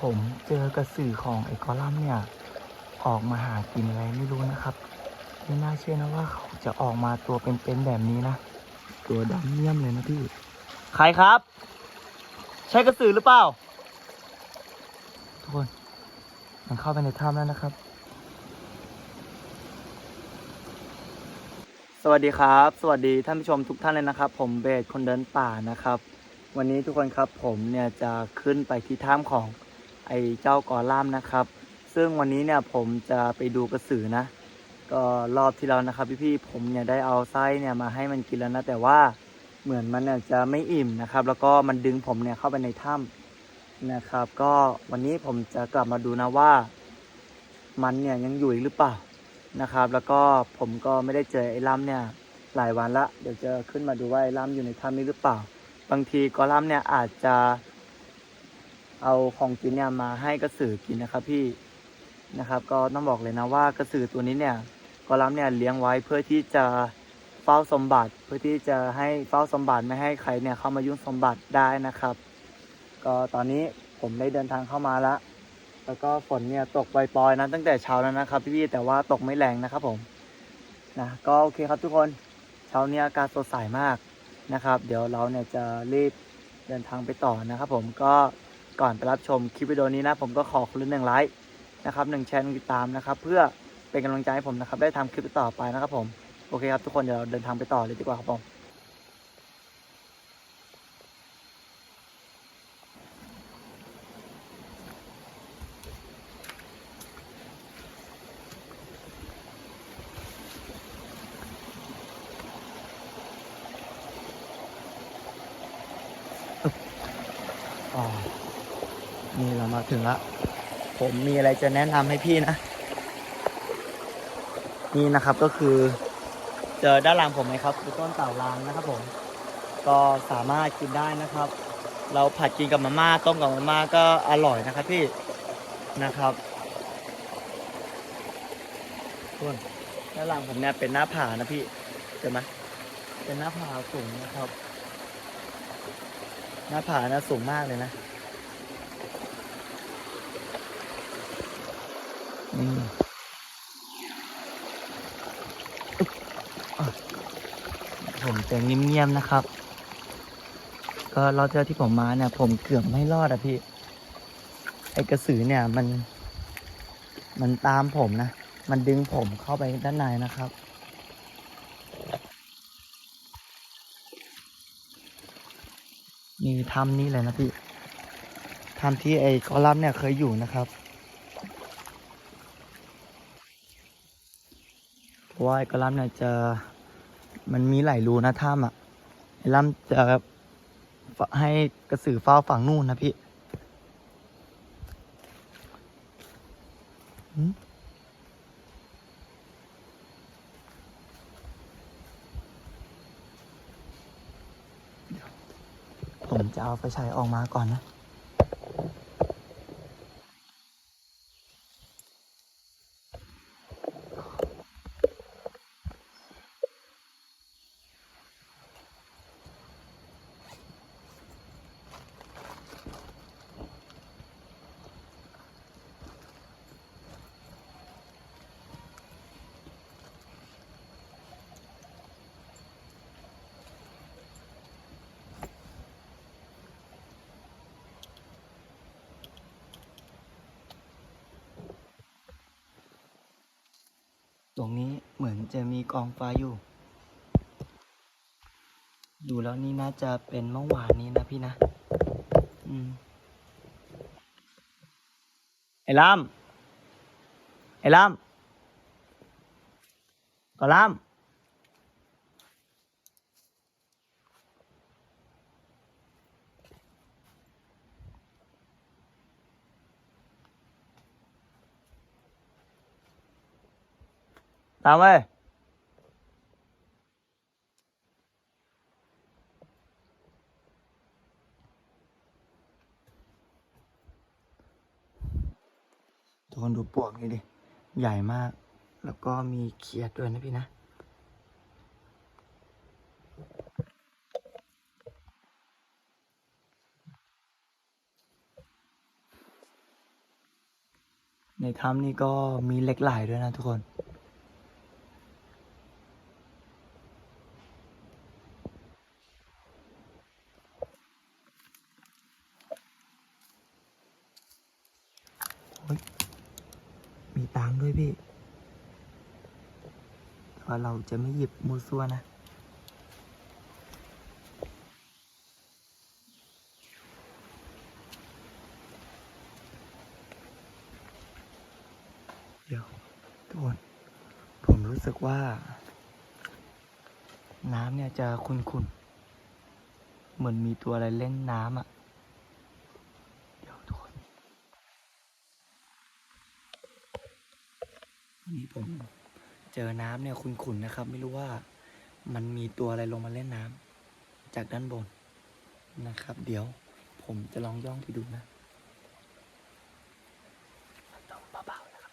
ผมเจอกระสือของไอ้กอลัมเนี่ย ออกมาหากินอะไรไม่รู้นะครับ ไม่น่าเชื่อนะว่าเขาจะออกมาตัวเป็นๆแบบนี้นะ ตัวดำเยี่ยมเลยนะพี่ ใครครับ ใช่กระสือหรือเปล่า ทุกคน มันเข้าไปในถ้ำแล้วนะครับ สวัสดีครับ สวัสดีท่านผู้ชมทุกท่านเลยนะครับ ผมเบสคนเดินป่านะครับ วันนี้ทุกคนครับผมเนี่ยจะขึ้นไปที่ถ้ำของ ไอ้เจ้ากอล่ามนะครับ ซึ่งวันนี้เนี่ยผมจะไปดูกระสือนะ ก็รอบที่แล้วนะครับพี่ๆผมเนี่ยได้เอาไส้เนี่ยมาให้มันกินแล้วนะแต่ว่าเหมือนมันเนี่ยจะไม่อิ่มนะครับ แล้วก็มันดึงผมเนี่ยเข้าไปในถ้ำนะครับ ก็วันนี้ผมจะกลับมาดูนะว่า มันเนี่ยยังอยู่อีกหรือเปล่านะครับ แล้วก็ผมก็ไม่ได้เจอไอ้ล่ำเนี่ยหลายวันละ เดี๋ยวจะขึ้นมาดูว่าไอ้ล่ำอยู่ในถ้ำนี้หรือเปล่า บางทีกอลัมเนี่ยอาจจะ เอาของกินเนี่ยมาให้กระสือกินนะครับพี่นะครับ ก็ต้องบอกเลยนะว่ากระสือตัวนี้เนี่ยกอลัมเนี่ยเลี้ยงไว้เพื่อที่จะเฝ้าสมบัติ เพื่อที่จะให้เฝ้าสมบัติไม่ให้ใครเนี่ยเข้ามายุ่งสมบัติได้นะครับ ก็ตอนนี้ผมได้เดินทางเข้ามาแล้ว แล้วก็ฝนเนี่ยตกปล่อยๆนะตั้งแต่เช้าแล้วนะครับพี่แต่ว่าตกไม่แรงนะครับผมนะก็โอเคครับทุกคนเช้านี้อากาศสดใสมากนะครับ เดี๋ยวเราเนี่ยจะรีบเดินทางไปต่อนะครับ ผมก็ ก่อนไปรับชมคลิปวิดีโอนี้นะ ผมก็ขอคนละหนึ่งไลค์นะครับหนึ่งแชร์หนึ่งติดตามนะครับ เพื่อเป็นกำลังใจให้ผมนะครับ ได้ทำคลิปต่อไปนะครับผม โอเคครับทุกคนเดี๋ยวเราเดินทางไปต่อเลยดีกว่าครับผมอ๋อ นี่เรามาถึงละผมมีอะไรจะแนะนำให้พี่นะ นี่นะครับก็คือ เจอด้านหลังผมไหมครับคือต้นเต่าลางนะครับผม ก็สามารถกินได้นะครับ เราผัดกินกับมาม่าต้มกับมาม่าก็อร่อยนะครับพี่นะครับทุกคนด้านหลังผมเนี่ยเป็นหน้าผานะพี่เจอไหมเป็นหน้าผาสูงนะครับ หน้าผานะสูงมากเลยนะ นี่อึ๊บอะผมจะเงียบๆนะครับ ก็รอบเจอที่ผมมาเนี่ย ผมเกือบไม่รอดอะพี่ ไอกระสือเนี่ยมัน มันตามผมนะ มันดึงผมเข้าไปด้านในนะครับนี่ถ้ำนี่เลยนะพี่ถ้ำที่ไอ้กอลัมเนี่ยเคยอยู่นะครับเพ ราะว่าไอ้กอลัมน์เนี่ยจะมันมีหลายรูนะถ้ำอะไอ้ลัมน์จะให้กระสือเฝ้าฝั่งนู่นนะพี่ผมจะเอาไฟฉายออกมาก่อนนะ ตรงนี้เหมือนจะมีกองไฟอยู่ ดูแล้วนี่น่าจะเป็นเมื่อวานนี้นะพี่นะ อืม ไอ้ล่ำไอ้ล่ำก็ล่ำ ตามไปทุกคนดูปลวกนี่ดิ ใหญ่มาก แล้วก็มีเขียดด้วยนะพี่นะ ในถ้ำนี่ก็มีเหล็กไหลด้วยนะทุกคน มีตังด้วยพี่แต่ว่าเราจะไม่หยิบมูซัวนะเดี๋ยวทุกคนผมรู้สึกว่า น้ำเนี่ยจะขุ่นๆ เหมือนมีตัวอะไรเล่นน้ำอะดี๋ยวทุกคน วันนี้ผมเจอน้ำเนี่ยขุ่นๆนะครับ ไม่รู้ว่ามันมีตัวอะไรลงมาเล่นน้ำจากด้านบนนะครับ เดี๋ยวผมจะลองย่องไปดูนะมันต้องเบาๆนะครับ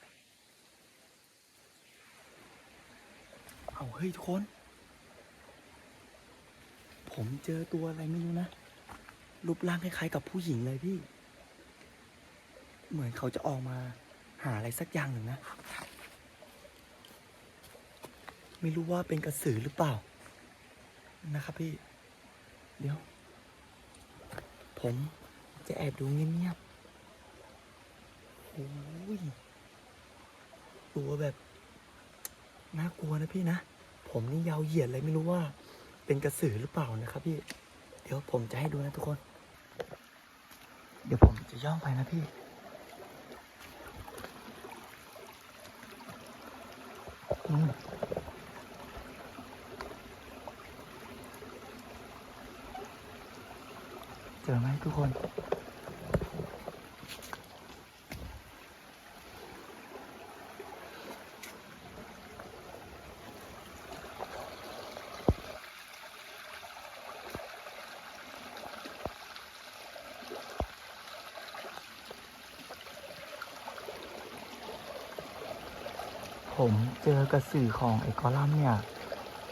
เอาเฮ้ยทุกคน ผมเจอตัวอะไรไม่รู้นะ รูปร่างคล้ายๆกับผู้หญิงเลยพี่ เหมือนเขาจะออกมาหาอะไรสักอย่างหนึ่งนะ ไม่รู้ว่าเป็นกระสือหรือเปล่า นะครับพี่ เดี๋ยว ผมจะแอบดูเงียบๆโอ้ยตัวแบบน่ากลัวนะพี่นะ ผมนี่ยาวเหยียดเลยไม่รู้ว่าเป็นกระสือหรือเปล่านะครับพี่ เดี๋ยวผมจะให้ดูนะทุกคน เดี๋ยวผมจะย่องไปนะพี่อืม เจอไหมทุกคน ผมเจอกระสือของไอ้กอลัมเนี่ย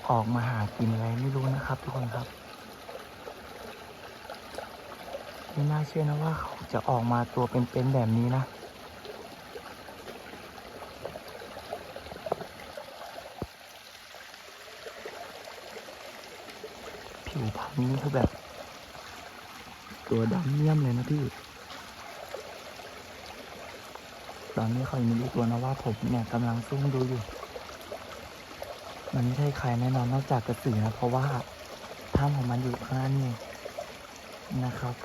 ออกมาหากินอะไรไม่รู้นะครับทุกคนครับ ไม่น่าเชื่อนะว่าเขาจะออกมาตัวเป็นๆแบบนี้นะ ผิวพรรณนี่คือแบบ ตัวดำเมี่ยมเลยนะพี่ ตอนนี้เขายังไม่รู้ตัวนะว่าผมเนี่ยกำลังซุ่มดูอยู่ มันไม่ใช่ใครแน่นอนนอกจากกระสือนะเพราะว่าถ้ำของมันอยู่ข้างน้านี่นะครับ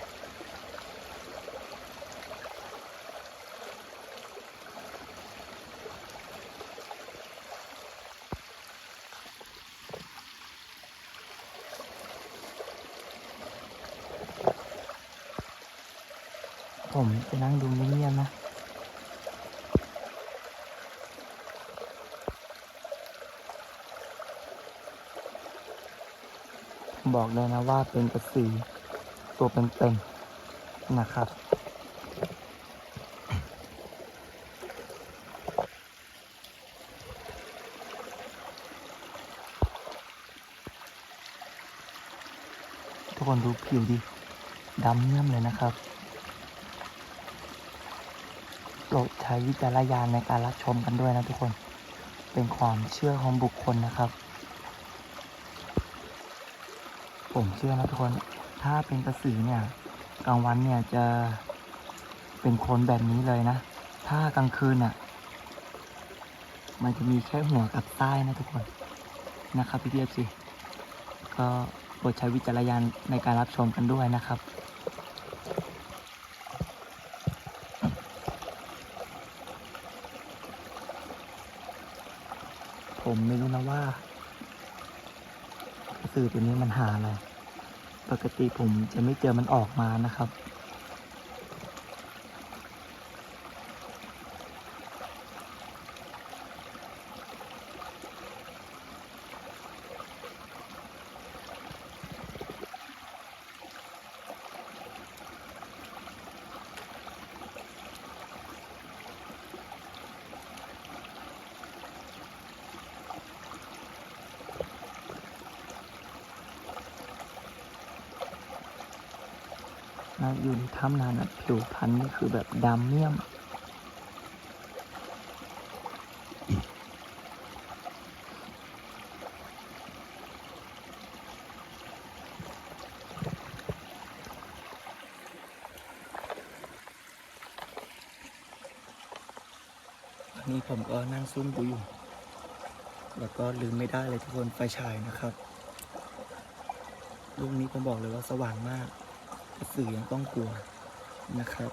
ผมจะนั่งดูเงียบๆนะบอกเลยนะว่าเป็นกระสือตัวเป็นๆนะครับ ทุกคนดูผิวดิดำเยี่ยมเลยนะครับโปร ดใช้วิจารณญาณในการรับชมกันด้วยนะทุกคน เป็นความเชื่อของบุคคลนะครับ ผมเชื่อนะทุกคน ถ้าเป็นกระสือเนี่ยกลางวันเนี่ยจะเป็นคนแบบนี้เลยนะ ถ้ากลางคืนน่ะ มันจะมีแค่หัวกับใต้นะทุกคนนะครับพี่พีเอฟซีก็โปรดใช้วิจารณญาณในการรับชมกันด้วยนะครับ ผมไม่รู้นะว่ากระสือตัวนี้มันหาอะไร ปกติผมจะไม่เจอมันออกมานะครับ นะอยู่ในถ้ำนานนะผิวพรรณนี่คือแบบดำเมี่ยม อันนี้ผมก็นั่งซุ่มดูอยู่ แล้วก็ลืมไม่ได้เลยทุกคนไฟฉายนะครับลูกนี้ผมบอกเลยว่าสว่างมาก สือยังต้องกลัวนะครับ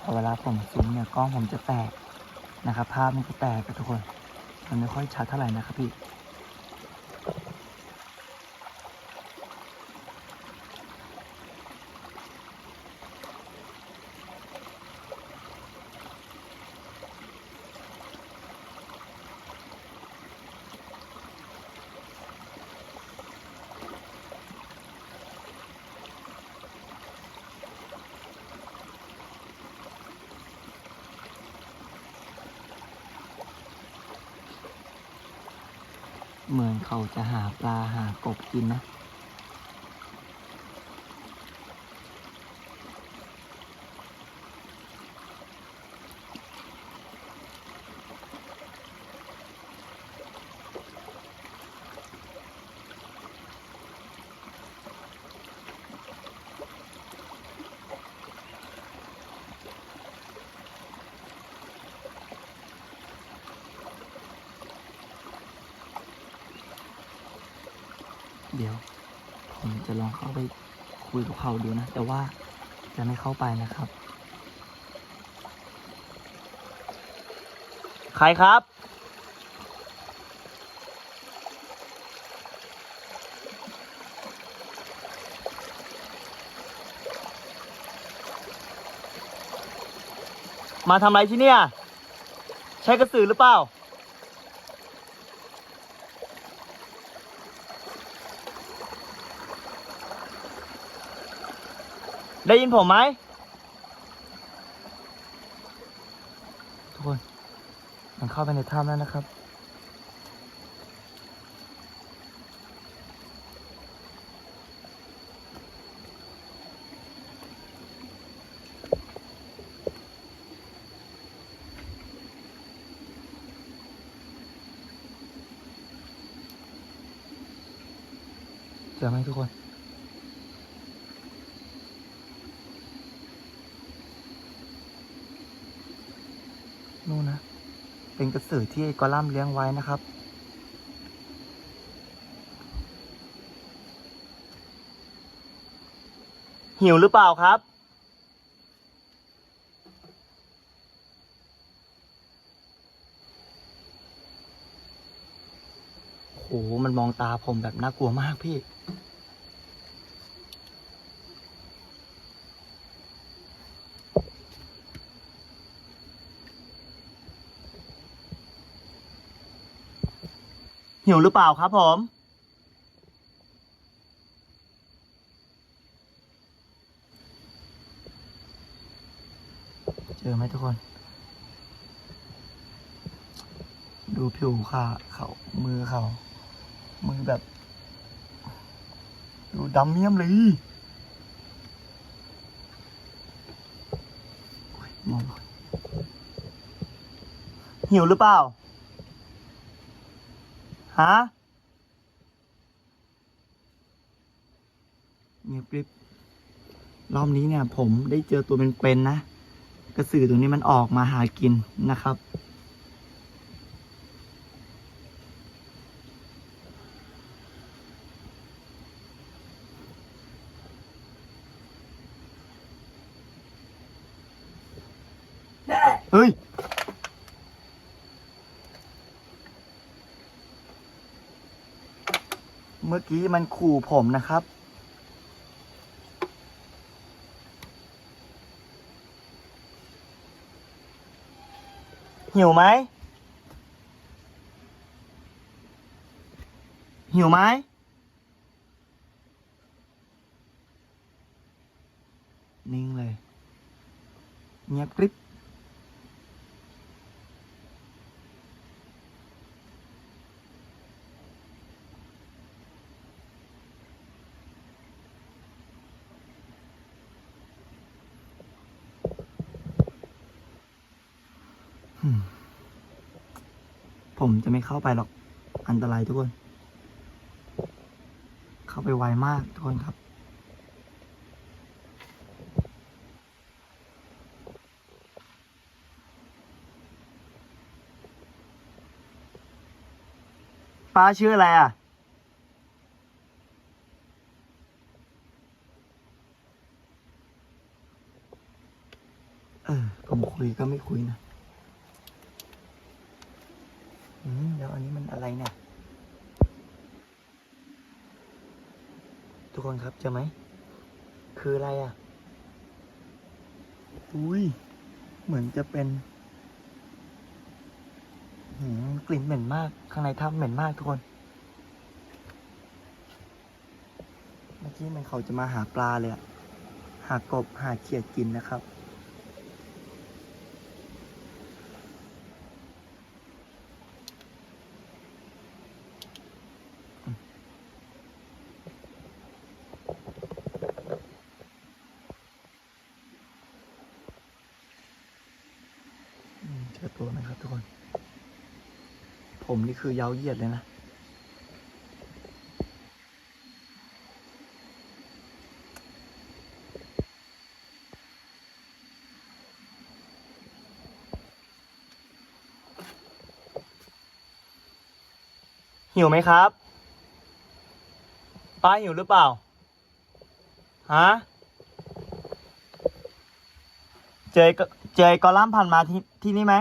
พอเวลาผมซูมเนี่ยกล้องผมจะแตกนะครับ ภาพมันจะแตกกับทุกคน มันไม่ค่อยชัดเท่าไหร่นะครับพี่ จะหาปลาหากบกินนะ เดี๋ยว ผมจะลองเข้าไปคุยกับเขาดูนะ แต่ว่าจะไม่เข้าไปนะครับ ใครครับ มาทำอะไรที่เนี่ย ใช่กระสือหรือเปล่า ได้ยินผมไหมทุกคน มันเข้าไปในถ้ำแล้วนะครับ เจอไหมทุกคนนู่นนะ เป็น กระสือที่ไอ้กอลัมเลี้ยงไว้นะครับ หิวหรือเปล่าครับ โอ้โห มันมองตาผมแบบน่ากลัวมากพี่ หิวหรือเปล่าครับผม เจอไหมทุกคน ดูผิวค่ะเขามือเขา มือแบบ ดูดำเมี่ยมเลยมองหิวหรือเปล่า ฮะเงียบกริบรอบนี้เนี่ย ผมได้เจอตัวเป็นๆนะกระสือตัวนี้มันออกมาหากินนะครับ เฮ้ย เมื่อกี้มันขู่ผมนะครับ หิวไหม หิวไหม นิ่งเลย เงียบกริบ ผมจะไม่เข้าไปหรอก อันตรายทุกคน เข้าไปไวมากทุกคนครับ ป้าชื่ออะไรอะเออผมคุยก็ไม่คุยนะ อืมแล้วอันนี้มันอะไรเนี่ย ทุกคนครับ เจอไหม คืออะไรอะ อุ้ย เหมือนจะเป็นหืมกลิ่นเหม็นมาก ข้างในถ้ำเหม็นมากทุกคน เมื่อกี้มันเขาจะมาหาปลาเลยอะหากบหาเขียดกินนะครับ อืมเจอตัวไหมครับทุกคน ผมนี่ คือเย้าเหยียดเลยนะ หิวไหมครับ ป้าหิวหรือเปล่า ฮะ เจอเจอกอลัมผ่านมาที่ที่นี่ไหม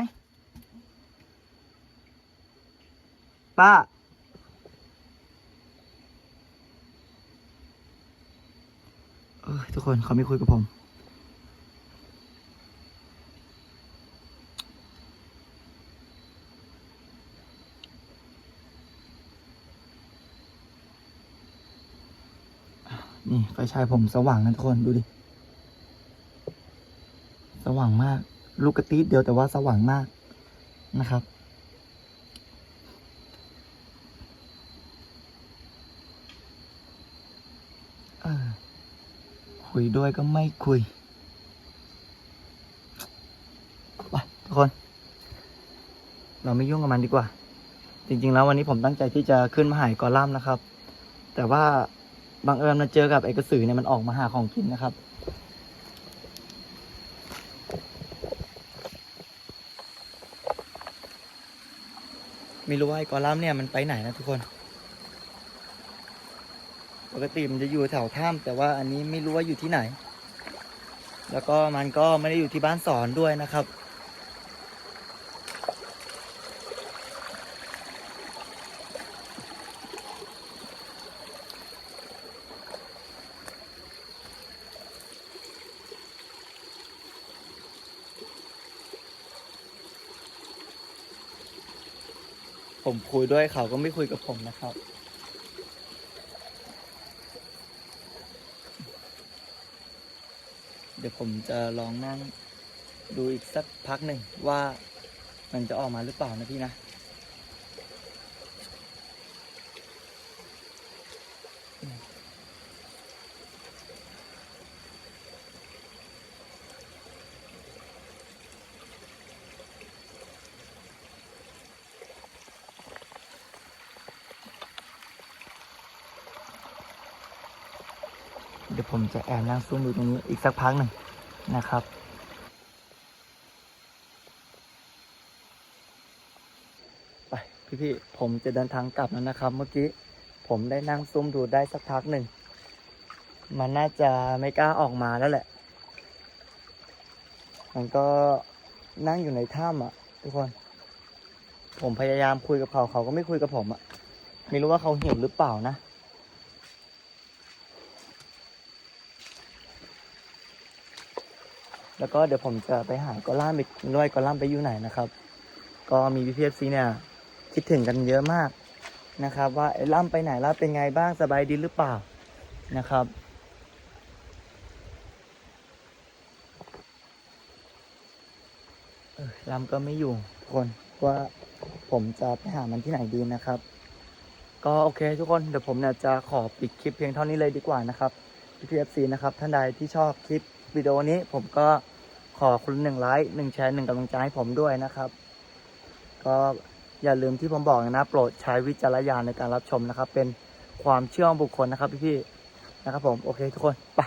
ป้าเออทุกคนเขาไม่คุยกับผม นี่ไฟฉายผมสว่างนะทุกคนดูดิ สว่างมาก ลูกกระติดเดียวแต่ว่าสว่างมากนะครับ เออ คุยด้วยก็ไม่คุย ไปทุกคน เราไม่ยุ่งกับมันดีกว่า จริง ๆ แล้ววันนี้ผมตั้งใจที่จะขึ้นมาหายกอลัมน์นะครับ แต่ว่าบังเอิญมาเจอกับไอกระสือเนี่ยมันออกมาหาของกินนะครับ ไม่รู้ว่าไอ้กอลัมน์เนี่ยมันไปไหนนะทุกคน กติมันจะอยู่แถวถ้ำแต่ว่าอันนี้ไม่รู้ว่าอยู่ที่ไหน แล้วก็มันก็ไม่ได้อยู่ที่บ้านสอนด้วยนะครับผมคุยด้วยเขาก็ไม่คุยกับผมนะครับ เดี๋ยวผมจะลองนั่งดูอีกสักพักหนึ่งว่ามันจะออกมาหรือเปล่านะพี่นะ เดี๋ยวผมจะแอบนั่งซุ่มดูตรงนี้อีกสักพักหนึ่งนะครับ ไปพี่ๆผมจะเดินทางกลับแล้วนะครับ เมื่อกี้ผมได้นั่งซุ่มดูได้สักพักหนึ่ง มันน่าจะไม่กล้าออกมาแล้วแหละ มันก็นั่งอยู่ในถ้ำอะ ทุกคน ผมพยายามคุยกับเขาเขาก็ไม่คุยกับผมอะ ไม่รู้ว่าเขาหิวหรือเปล่านะ แล้วก็เดี๋ยวผมจะไปหากอล่ามอีกด้วยกอล่ามไปอยู่ไหนนะครับ ก็มีพีพีเอฟซีเนี่ยคิดถึงกันเยอะมากนะครับ ว่าไอ้ล่ำไปไหนล่ำเป็นไงบ้างสบายดีหรือเปล่านะครับเออล่ำก็ไม่อยู่ทุกคนว่าผมจะไปหามันที่ไหนดีนะครับ ก็โอเคทุกคนเดี๋ยวผมเนี่ยจะขอปิดคลิปเพียงเท่านี้เลยดีกว่านะครับ PPFC นะครับท่านใดที่ชอบคลิป วิดีโอนี้ผมก็ขอคุณหนึ่งไลค์หนึ่งแชร์หนึ่งกำลังใจให้ผมด้วยนะครับ ก็อย่าลืมที่ผมบอกนะ โปรดใช้วิจารณญาณในการรับชมนะครับ เป็นความเชื่อของบุคคลนะครับพี่ๆนะครับผม โอเคทุกคน ไป